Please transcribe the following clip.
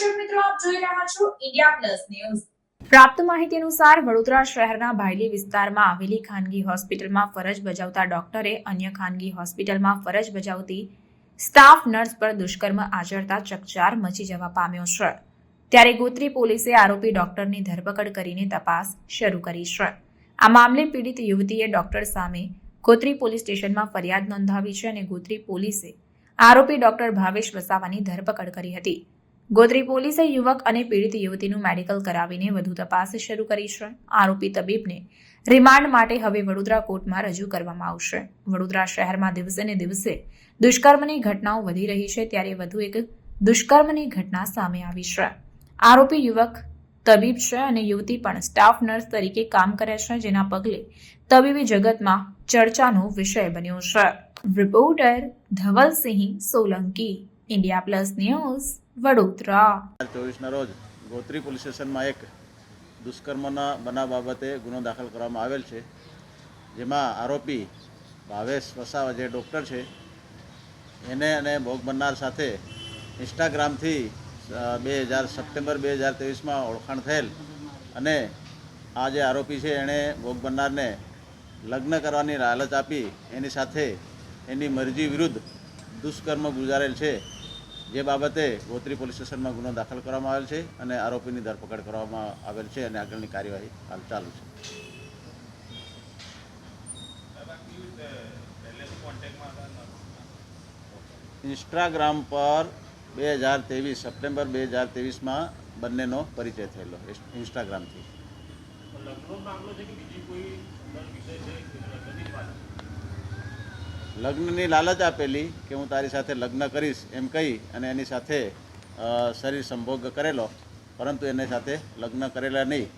આપ જોઈ રહ્યા છો ઇન્ડિયા પ્લસ ન્યૂઝ પ્રાપ્ત માહિતી અનુસાર, વડોદરા શહેરના ભાયલી વિસ્તારમાં આવેલી ખાનગી હોસ્પિટલમાં ફરજ બજાવતા ડોક્ટરે અન્ય ખાનગી હોસ્પિટલમાં ફરજ બજાવતી સ્ટાફ નર્સ પર દુષ્કર્મ આચરતા ચકચાર મચી જવા પામ્યો છે. ત્યારે ગોત્રી પોલીસે આરોપી ડોક્ટરની ધરપકડ કરીને તપાસ શરૂ કરી છે. આ મામલે પીડિત યુવતીએ ડોક્ટર સામે ગોત્રી પોલીસ સ્ટેશનમાં ફરિયાદ નોંધાવી છે અને ગોત્રી પોલીસે આરોપી ડોક્ટર ભાવેશ વસાવાની ધરપકડ કરી હતી. ગોત્રી પોલીસે યુવક અને પીડિત યુવતીનું મેડિકલ કરાવીને વધુ તપાસ શરૂ કરી છે. આરોપી તબીબને રિમાન્ડ માટે હવે વડોદરા કોર્ટમાં રજૂ કરવામાં આવશે. વડોદરા શહેરમાં દિવસે ને દિવસે દુષ્કર્મની ઘટનાઓ વધી રહી છે, ત્યારે વધુ એક દુષ્કર્મની ઘટના સામે આવી છે. આરોપી યુવક તબીબ છે અને યુવતી પણ સ્ટાફ નર્સ તરીકે કામ કરે છે, જેના પગલે તબીબી જગતમાં ચર્ચાનો વિષય બન્યો છે. Reporter Dhavalsinh Solanki India plus news Vadodara ચોવીસના રોજ ગોત્રી પોલીસ સ્ટેશનમાં એક દુષ્કર્મના બનાવ બાબતે ગુનો દાખલ કરવામાં આવેલ છે. જેમાં આરોપી ભાવેશ વસાવા જે ડૉક્ટર છે, એને અને ભોગ બનનાર સાથે ઇન્સ્ટાગ્રામથી બે હજાર સપ્ટેમ્બર બે હજાર ત્રેવીસમાં ઓળખાણ થયેલ અને આ જે આરોપી છે, એણે ભોગ બનનારને લગ્ન કરવાની લાલચ આપી, એની સાથે એની મરજી વિરુદ્ધ દુષ્કર્મ ગુજારેલ છે. જે બાબતે ગોત્રી પોલીસ સ્ટેશનમાં ગુનો દાખલ કરવામાં આવેલ છે અને આરોપીની ધરપકડ કરવામાં આવેલ છે અને આગળની કાર્યવાહી હાલ ચાલુ છે. ઇન્સ્ટાગ્રામ પર બે હજાર ત્રેવીસ, સપ્ટેમ્બર બે હજાર ત્રેવીસમાં બંનેનો પરિચય થયેલો ઇન્સ્ટાગ્રામથી. લગ્નની લાલચ આપેલી કે હું તારી સાથે લગ્ન કરીશ એમ કહી અને એની સાથે શરીર સંભોગ કરેલો, પરંતુ એની સાથે લગ્ન કરેલા નહીં?